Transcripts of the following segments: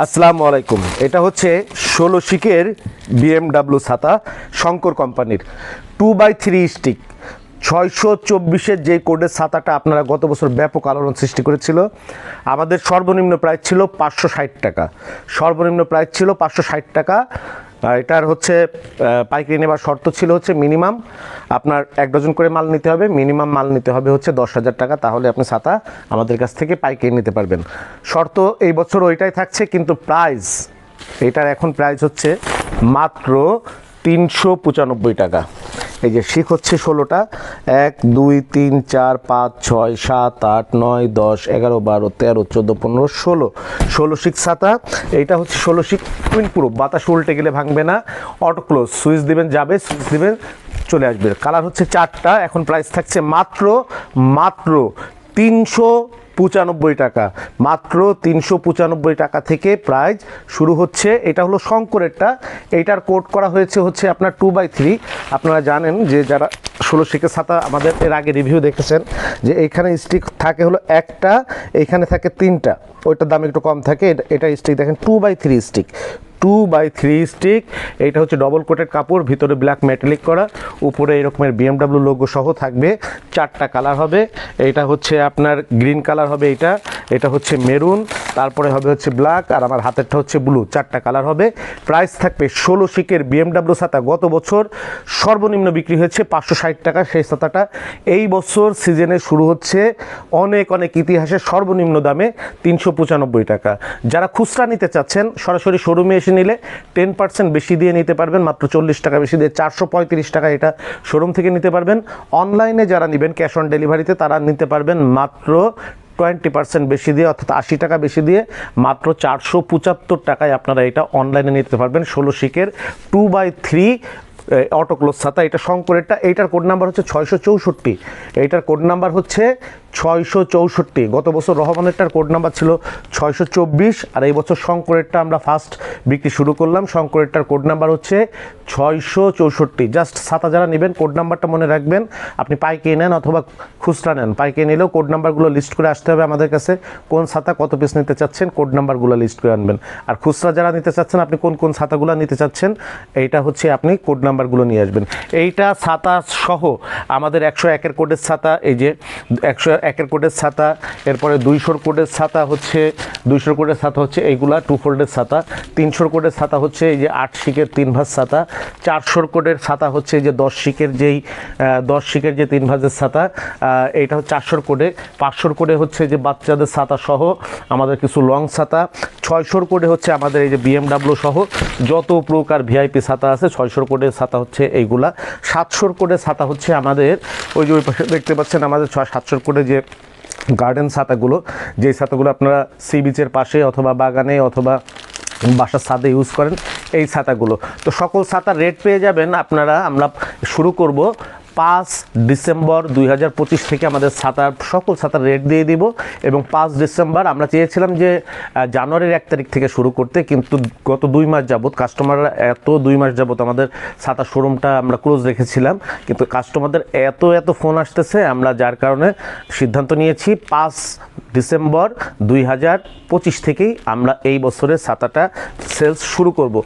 আসসালামু আলাইকুম। এটা হচ্ছে ষোলো শিকের বিএমডাব্লিউ ছাতা শঙ্কর কোম্পানির টু বাই থ্রি স্টিক। ছয়শো চব্বিশের যে কোডের ছাতাটা আপনারা গত বছর ব্যাপক আলোড়ন সৃষ্টি করেছিল, আমাদের সর্বনিম্ন প্রাইস ছিল পাঁচশো ষাট টাকা। সর্বনিম্ন প্রাইস ছিল পাঁচশো ষাট টাকা। আর এটার হচ্ছে পাইকারি নেবার শর্ত ছিল হচ্ছে মিনিমাম আপনার এক ডজন করে মাল নিতে হবে, মিনিমাম মাল নিতে হবে হচ্ছে দশ হাজার টাকা, তাহলে আপনি ছাতা আমাদের কাছ থেকে পাইকারি নিতে পারবেন। শর্ত এই বছর ওইটাই থাকছে, কিন্তু প্রাইস এটার এখন প্রাইস হচ্ছে মাত্র তিনশো পঁচানব্বই টাকা। এই যে শিখ হচ্ছে ষোলোটা, এক, দুই, তিন, চার, পাঁচ, ছয়, সাত, আট, নয়, দশ, এগারো, বারো, তেরো, চোদ্দ, পনেরো, ষোলো। ষোলো শিখ ছাতা, এইটা হচ্ছে ষোলো শিখ কুইন প্রুফ বাতাস উল্টে গেলে ভাঙবে না অটো ক্লোজ সুইচ দিবেন, যাবে সুইচ দিবেন, চলে আসবে। কালার হচ্ছে চারটা, এখন প্রাইস থাকছে মাত্র মাত্র তিনশো পঁচানব্বই টাকা। মাত্র তিনশো পঁচানব্বই টাকা থেকে প্রাইস শুরু হচ্ছে। এটা হলো শঙ্করেরটা। এইটার কোড করা হয়েছে হচ্ছে আপনার টু বাই থ্রি আপনারা জানেন যে যারা ষোলো শিখের ছাতা আমাদের এর আগে রিভিউ দেখেছেন যে এইখানে স্টিক থাকে হলো একটা, এইখানে থাকে তিনটা। ওইটার দাম একটু কম থাকে। এটা স্টিক দেখেন two by three stick two by three stick এইটা হচ্ছে ডবল কোটেড কাপড়, ভিতরে ব্ল্যাক মেটালিক করা, উপরে এরকমের বিএমডাব্লিউ লোগো সহ থাকবে, চারটা কালার হবে এটা হচ্ছে আপনার গ্রিন কালার হবে এটা এটা হচ্ছে মেরুন তারপরে হবে হচ্ছে ব্ল্যাক আর আমার হাতেরটা হচ্ছে ব্লু চারটা কালার হবে। প্রাইস থাকবে ষোলো শিকের বিএমডাব্লিউ ছাতা গত বছর। সর্বনিম্ন বিক্রি হয়েছে পাঁচশো ষাট টাকা। সেই ছাতাটা এই বছর সিজনে শুরু হচ্ছে অনেক অনেক ইতিহাসে সর্বনিম্ন দামে তিনশো পঁচানব্বই টাকা। যারা খুচরা নিতে চাচ্ছেন, সরাসরি শোরুমে এসে নিলে টেন পার্সেন্ট বেশি দিয়ে নিতে পারবেন। মাত্র চল্লিশ টাকা বেশি দিয়ে চারশো পঁয়ত্রিশ টাকা এটা শোরুম থেকে নিতে পারবেন। অনলাইনে যারা নেবেন ক্যাশ অন ডেলিভারিতে তারা নিতে পারবেন মাত্র টোয়েন্টি পার্সেন্ট বেশি দিয়ে, অর্থাৎ আশি টাকা বেশি দিয়ে মাত্র চারশো পঁচাত্তর টাকায় আপনারা এটা অনলাইনে নিতে পারবেন। ষোলো শিকের two by three auto close ছাতা। এটা শঙ্করেরটা, এইটার কোড নাম্বার হচ্ছে ছয়শো চৌষট্টি। এইটার কোড নাম্বার হচ্ছে ছয়শো চৌষট্টি। গত বছর রহমানেরটার কোড নাম্বার ছিল ছয়শো চব্বিশ, আর এই বছর শঙ্করেরটা আমরা ফার্স্ট বিক্রি শুরু করলাম। শঙ্করেরটার কোড নাম্বার হচ্ছে ছয়শো চৌষট্টি। জাস্ট ছাতা যারা নেবেন কোড নাম্বারটা মনে রাখবেন। আপনি পাইকে নেন অথবা খুচরা নেন। পাইকে নিলেও কোড নাম্বারগুলো লিস্ট করে আসতে হবে আমাদের কাছে। কোন ছাতা কত পিস নিতে চাচ্ছেন কোড নাম্বারগুলো লিস্ট করে আনবেন। আর খুচরা যারা নিতে চাচ্ছেন, আপনি কোন কোন ছাতাগুলো নিতে চাচ্ছেন, এইটা হচ্ছে আপনি কোড নাম্বারগুলো নিয়ে আসবেন। এইটা ছাতা সহ আমাদের একশো একের কোডের ছাতা, এই যে একশো একের কোটের ছাতা, এরপরে দুইশোর কোটের ছাতা হচ্ছে, দুইশোর কোটের ছাতা হচ্ছে এইগুলা টু ফোল্ডের ছাতা, তিনশোর কোটের ছাতা হচ্ছে এই যে আট শিকের তিন ভাঁজ ছাতা, চারশোর কোটের ছাতা হচ্ছে এই যে দশ শিকের যেই দশ শিকের যে তিন ভাঁজের ছাতা এইটা হচ্ছে চারশোর কোটে পাঁচশোর কোটে হচ্ছে যে বাচ্চাদের ছাতা সহ আমাদের কিছু লং ছাতা, ছয়শোর কোটে হচ্ছে আমাদের এই যে বিএমডাব্লিউ সহ যত প্রকার ভিআইপি ছাতা আছে ছয়শোর কোডের ছাতা হচ্ছে এইগুলা, সাতশোর কোডের ছাতা হচ্ছে আমাদের, ওই যে ওই পাশে দেখতে পাচ্ছেন আমাদের ছয় সাতশোর কোটে যে গার্ডেন ছাতাগুলো যে ছাতাগুলো আপনারা সি বিচের পাশে অথবা বাগানে অথবা বাসার ছাদে ইউজ করেন, এই ছাতাগুলো। তো সকল ছাতার রেট পেয়ে যাবেন। আপনারা আমরা শুরু করব পাঁচ ডিসেম্বর দুই হাজার পঁচিশ থেকে আমাদের ছাতার সকল ছাতার রেট দিয়ে দিব এবং পাঁচ ডিসেম্বর আমরা চেয়েছিলাম যে জানুয়ারির এক তারিখ থেকে শুরু করতে, কিন্তু গত দুই মাস যাবত কাস্টমাররা এত দুই মাস যাবত আমাদের ছাতা শোরুমটা আমরা ক্লোজ রেখেছিলাম, কিন্তু কাস্টমারদের এত এত ফোন আসতেছে, আমরা যার কারণে সিদ্ধান্ত নিয়েছি পাঁচ ডিসেম্বর দুই হাজার পঁচিশ থেকেই আমরা এই বছরের ছাতাটা সেলস শুরু করব।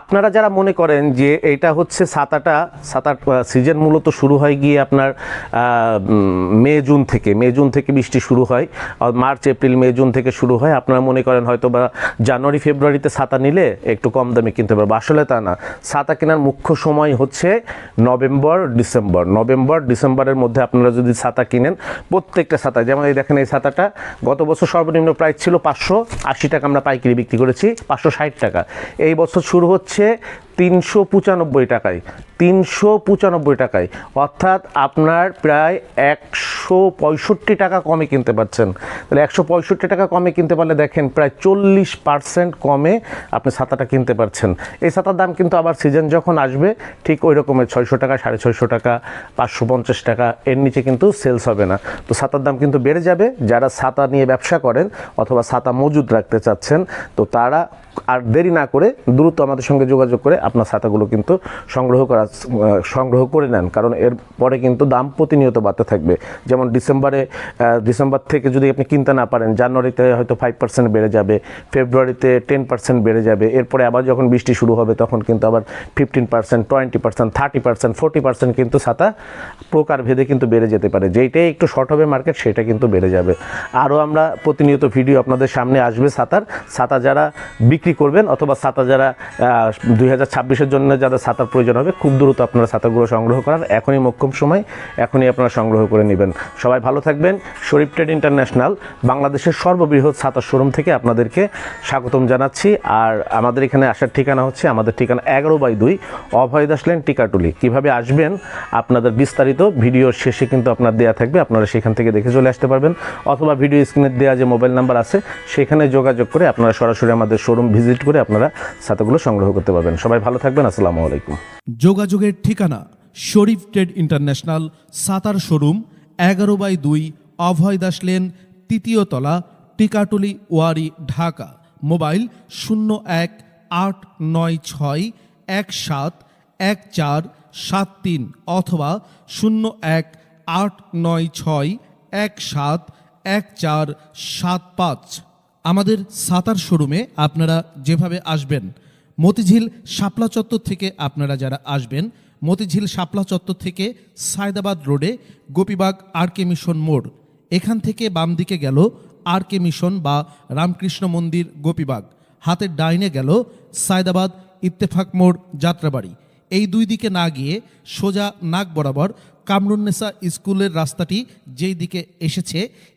আপনারা যারা মনে করেন যে এটা হচ্ছে ছাতাটা ছাতার সিজন মূলত শুরু হয় গিয়ে আপনার মে, জুন থেকে, মে, জুন থেকে বৃষ্টি শুরু হয়, আর মার্চ, এপ্রিল, মে, জুন থেকে শুরু হয়। আপনারা মনে করেন হয়তো বা জানুয়ারি, ফেব্রুয়ারিতে ছাতা নিলে একটু কম দামে কিনতে পারব। আসলে তা না। ছাতা কেনার মুখ্য সময় হচ্ছে নভেম্বর, ডিসেম্বর। নভেম্বর, ডিসেম্বরের মধ্যে আপনারা যদি ছাতা কিনেন, প্রত্যেকটা ছাতা যেমন এই দেখেন এই ছাতাটা গত বছর সর্বনিম্ন প্রাইস ছিল পাঁচশো আশি টাকা আমরা পাইকারি বিক্রি করেছি, পাঁচশো ষাট টাকা। এই বছর শুরু হচ্ছে তিনশো পঁচানব্বই টাকায়, তিনশো পঁচানব্বই টাকায়। অর্থাৎ আপনার প্রায় একশো পঁয়ষট্টি টাকা কমে কিনতে পারছেন। তাহলে একশো পঁয়ষট্টি টাকা কমে কিনতে পারলে দেখেন প্রায় চল্লিশ পার্সেন্ট কমে আপনি ছাতাটা কিনতে পারছেন। এই ছাতার দাম কিন্তু আবার সিজন যখন আসবে, ঠিক ওই রকমের ছয়শো টাকা, সাড়ে ছয়শো টাকা, পাঁচশো পঞ্চাশ টাকা, এর নিচে কিন্তু সেলস হবে না। তো ছাতার দাম কিন্তু বেড়ে যাবে। যারা ছাতা নিয়ে ব্যবসা করেন অথবা ছাতা মজুদ রাখতে চাচ্ছেন, তো তারা আর দেরি না করে দ্রুত আমাদের সঙ্গে যোগাযোগ করে আপনার ছাতাগুলো কিন্তু সংগ্রহ করা সংগ্রহ করে নেন। কারণ এর পরে কিন্তু দাম প্রতিনিয়ত বাড়তে থাকবে। যেমন ডিসেম্বরে ডিসেম্বর থেকে যদি আপনি কিনতে না পারেন, জানুয়ারিতে হয়তো ফাইভ পার্সেন্ট বেড়ে যাবে, ফেব্রুয়ারিতে টেন পার্সেন্ট বেড়ে যাবে, এরপরে আবার যখন বৃষ্টি শুরু হবে তখন কিন্তু আবার fifteen percent twenty percent thirty percent forty percent কিন্তু ছাতা প্রকার ভেদে কিন্তু বেড়ে যেতে পারে। যেইটাই একটু শর্ট হবে মার্কেট সেটা কিন্তু বেড়ে যাবে। আরও আমরা প্রতিনিয়ত ভিডিও আপনাদের সামনে আসবে ছাতার। ছাতা যারা বিক্রি করবেন অথবা ছাতা যারা দুই হাজার ছাব্বিশের জন্য যারা ছাতার প্রয়োজন হবে, খুব দ্রুত আপনারা ছাতাগুলো সংগ্রহ করার এখনই মোক্ষম সময়, এখনই আপনারা সংগ্রহ করে নেবেন। সবাই ভালো থাকবেন। শরীফ ট্রেড ইন্টারন্যাশনাল, বাংলাদেশের সর্ববৃহৎ ছাতার শোরুম থেকে আপনাদেরকে স্বাগতম জানাচ্ছি। আর আমাদের এখানে আসার ঠিকানা হচ্ছে, আমাদের ঠিকানা এগারো বাই দুই, অভয় দাস লেন, টিকাটুলি। কীভাবে আসবেন আপনাদের বিস্তারিত ভিডিওর শেষে কিন্তু আপনার দেওয়া থাকবে, আপনারা সেখান থেকে দেখে চলে আসতে পারবেন। অথবা ভিডিও স্ক্রিনে দেওয়া যে মোবাইল নাম্বার আছে, সেখানে যোগাযোগ করে আপনারা সরাসরি আমাদের শোরুম ভিজিট করে আপনারা ছাতাগুলো সংগ্রহ করতে পারবেন। সবাই ভালো থাকবেন, আসসালামু আলাইকুম। যোগাযোগের ঠিকানা, Sharif trade international, Sattar showroom, এগারো বাই দুই, অভয় দাস লেন, তৃতীয় তলা, টিকাটুলি, ওয়ারি, ঢাকা। মোবাইল শূন্য এক, আট নয় ছয়, এক সাত, এক চার, সাত তিন অথবা শূন্য এক, আট নয় ছয়, এক সাত, এক চার, সাত পাঁচ। আমাদের সাতার শোরুমে আপনারা যেভাবে আসবেন, মতিঝিল শাপলা চত্বর থেকে আপনারা যারা আসবেন, মতিঝিল শাপলা চত্বর থেকে সায়দাবাদ রোডে গোপীবাগ আর কে মিশন মোড়, এখান থেকে বাম দিকে গেল আর কে মিশন বা রামকৃষ্ণ মন্দির গোপীবাগ হাতের ডাইনে গেল সায়দাবাদ ইত্তেফাক মোড় যাত্রাবাড়ি। এই দুই দিকে না গিয়ে সোজা নাক বরাবর কামরুন্নেসা স্কুলের রাস্তাটি যেই দিকে এসেছে